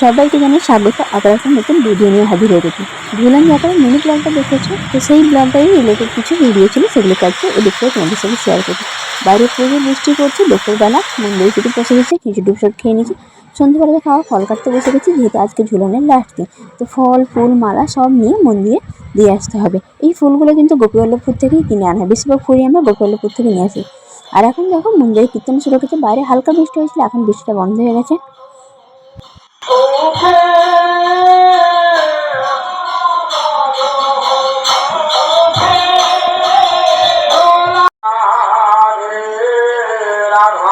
সবাইকে জানিয়ে স্বাগত। আবার একটা নতুন ভিডিও নিয়ে হাজির হয়ে গেছি। ঝুলান যাত্রার মিনি ব্লগটা দেখেছ? তো সেই ব্লগটাই রিলেটেড কিছু ভিডিও ছিল সেগুলোকে আজকে এডিট করে তোমাদের সাথে শেয়ার করছি বাইরে প্রচুর বৃষ্টি পড়ছে দুপুরবেলা মন্দিরে কিছু বসে গেছে, কিছু ডুবসব খেয়ে নিয়েছি। সন্ধ্যেবেলাতে খাওয়া, ফল কাটতে বসে গেছি, যেহেতু আজকে ঝুলানের লাস্ট দিন। তো ফল, ফুল, মালা সব নিয়ে মন্দিরে দিয়ে আসতে হবে। এই ফুলগুলো কিন্তু গোপীবল্লভপুর থেকেই কিনে আনা হয়। বেশিরভাগ ফুলই আমরা গোপীবল্লভপুর থেকে নিয়ে আসি। আর এখন দেখো, মন্দিরে কীর্তন শুরু হয়েছে বাইরে হালকা বৃষ্টি হয়েছিল, এখন বৃষ্টিটা বন্ধ হয়ে গেছে। রাধে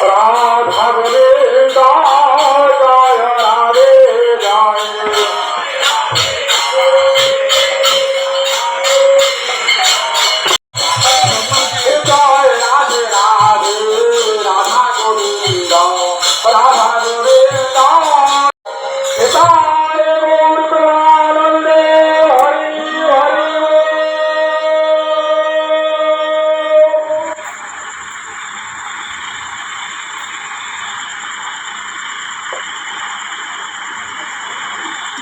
রাধা জয় জয় রাধে রাধে রাধা গোবিন্দ রাধা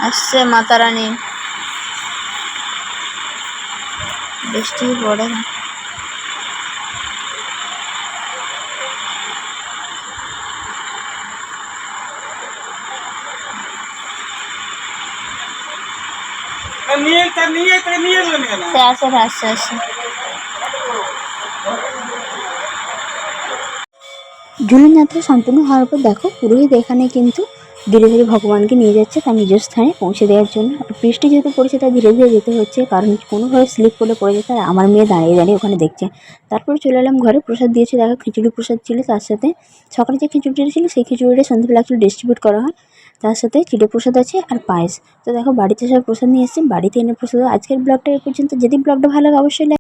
আসছে মাতা রানী বৃষ্টি পড়ে না। আসে আসছে আসছে ঝুলন সম্পূর্ণ হওয়ার পর দেখো পুরোহিত এখানে কিন্তু ধীরে ধীরে ভগবানকে নিয়ে যাচ্ছে তার নিজের স্থানে পৌঁছে দেওয়ার জন্য। বৃষ্টি যেহেতু পড়েছে, তাই ধীরে ধীরে যেতে হচ্ছে। কারণ কোনোভাবে স্লিপ করলে পড়ে যেতে আর আমার মেয়ে দাঁড়িয়ে দাঁড়িয়ে ওখানে দেখছে। তারপরে চলে এলাম ঘরে। প্রসাদ দিয়েছে। দেখো, খিচুড়ি প্রসাদ ছিল। তার সাথে সকালে যে খিচুড়িটা ছিল, সেই খিচুড়িটা সন্ধ্যেবেলা একটু ডিস্ট্রিবিউট করা হয়। তার সাথে চিড়ে প্রসাদ আছে আর পায়েস। তো দেখো, বাড়িতে সব প্রসাদ নিয়ে এসেছি। বাড়িতে এনে প্রসাদ। আজকের ব্লগটা এ পর্যন্ত। যদি ব্লগটা ভালো লাগে, অবশ্যই